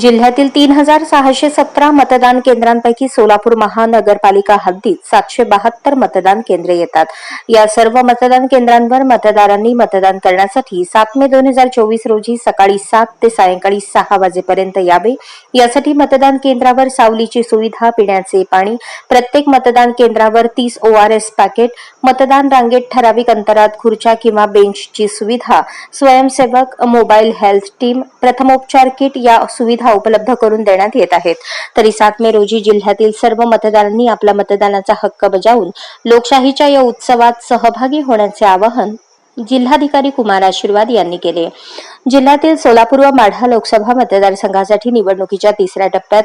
जिल्ह्यातील तीन हजार सहाशे सतरा मतदान केंद्रांपैकी सोलापूर महानगरपालिका हद्दीत सातशे बहात्तर मतदान केंद्रे येतात. या सर्व मतदान केंद्रांवर मतदारांनी मतदान करण्यासाठी सात मे दोन हजार चोवीस रोजी सकाळी सात ते सायंकाळी सहा वाजेपर्यंत यावे. यासाठी मतदान केंद्रावर सावलीची सुविधा पिण्याचे पाणी प्रत्येक मतदान केंद्रावर तीस ओ आर एस पॅकेट मतदान रांगेत ठराविक अंतरात खुर्च्या किंवा बेंचची सुविधा स्वयंसेवक मोबाईल हेल्थ टीम प्रथमोपचार किट या सुविधा उपलब्ध करून देण्यात येत आहेत. तरी सात मे रोजी जिल्ह्यातील सर्व मतदारांनी आपला मतदानाचा हक्क बजावून लोकशाहीच्या या उत्सवात सहभागी होण्याचे आवाहन जिल्हाधिकारी कुमार आशीर्वाद यांनी केले. जिल्ह्यातील सोलापूर व माढा लोकसभा मतदारसंघासाठी निवडणुकीच्या तिसऱ्या टप्प्यात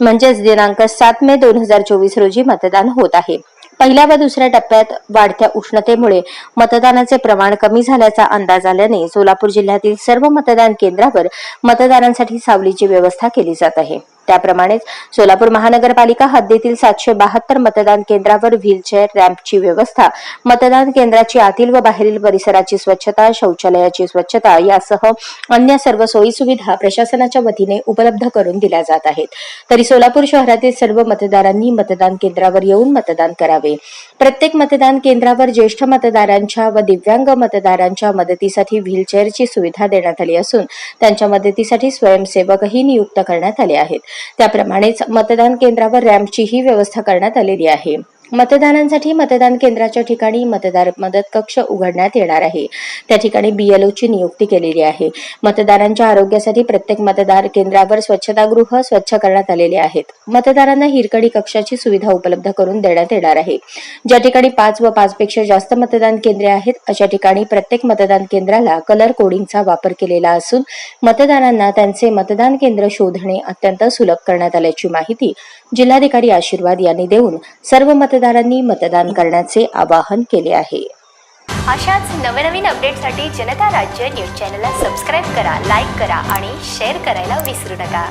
म्हणजेच दिनांक सात मे दोन हजार चोवीस रोजी मतदान होत आहे. पहिल्या व दुसऱ्या टप्प्यात वाढत्या उष्णतेमुळे मतदानाचे प्रमाण कमी झाल्याचा अंदाज आल्याने सोलापूर जिल्ह्यातील सर्व मतदान केंद्रावर मतदारांसाठी सावलीची व्यवस्था केली जात आहे. त्याप्रमाणेच सोलापूर महानगरपालिका हद्दीतील सातशे बहात्तर मतदान केंद्रावर व्हीलचेअर रॅम्पची व्यवस्था मतदान केंद्राची आतील व बाहेरील परिसराची स्वच्छता शौचालयाची स्वच्छता यासह अन्य सर्व सोयी सुविधा प्रशासनाच्या वतीने उपलब्ध करून दिल्या जात आहेत. तरी सोलापूर शहरातील सर्व मतदारांनी मतदान केंद्रावर येऊन मतदान करावे. प्रत्येक मतदान केंद्रावर ज्येष्ठ मतदारांच्या व दिव्यांग मतदारांच्या मदतीसाठी व्हीलचेअरची सुविधा देण्यात आली असून त्यांच्या मदतीसाठी स्वयंसेवकही नियुक्त करण्यात आले आहेत. त्याप्रमाणेच मतदान केंद्रावर रॅम्पचीही व्यवस्था करण्यात आलेली आहे. मतदानांसाठी मतदान केंद्राच्या ठिकाणी मतदार मदत कक्ष उघडण्यात येणार आहे. त्या ठिकाणी बीएलओची ची नियुक्ती केलेली आहे. मतदारांच्या आरोग्यासाठी प्रत्येक मतदार केंद्रावर स्वच्छतागृह स्वच्छ करण्यात आलेले आहेत. मतदारांना हिरकडी कक्षाची सुविधा उपलब्ध करून देण्यात येणार आहे. ज्या ठिकाणी पाच व पाच पेक्षा जास्त मतदान केंद्रे आहेत अशा ठिकाणी प्रत्येक मतदान केंद्राला कलर कोडिंगचा वापर केलेला असून मतदारांना त्यांचे मतदान केंद्र शोधणे अत्यंत सुलभ करण्यात आल्याची माहिती जिल्हाधिकारी आशीर्वाद यांनी देऊन सर्व मतदारांनी मतदान करण्याचे आवाहन केले आहे. अशाच नवनवीन अपडेटसाठी जनता राज्य न्यूज चॅनलला सबस्क्राईब करा लाईक करा आणि शेअर करायला विसरू नका.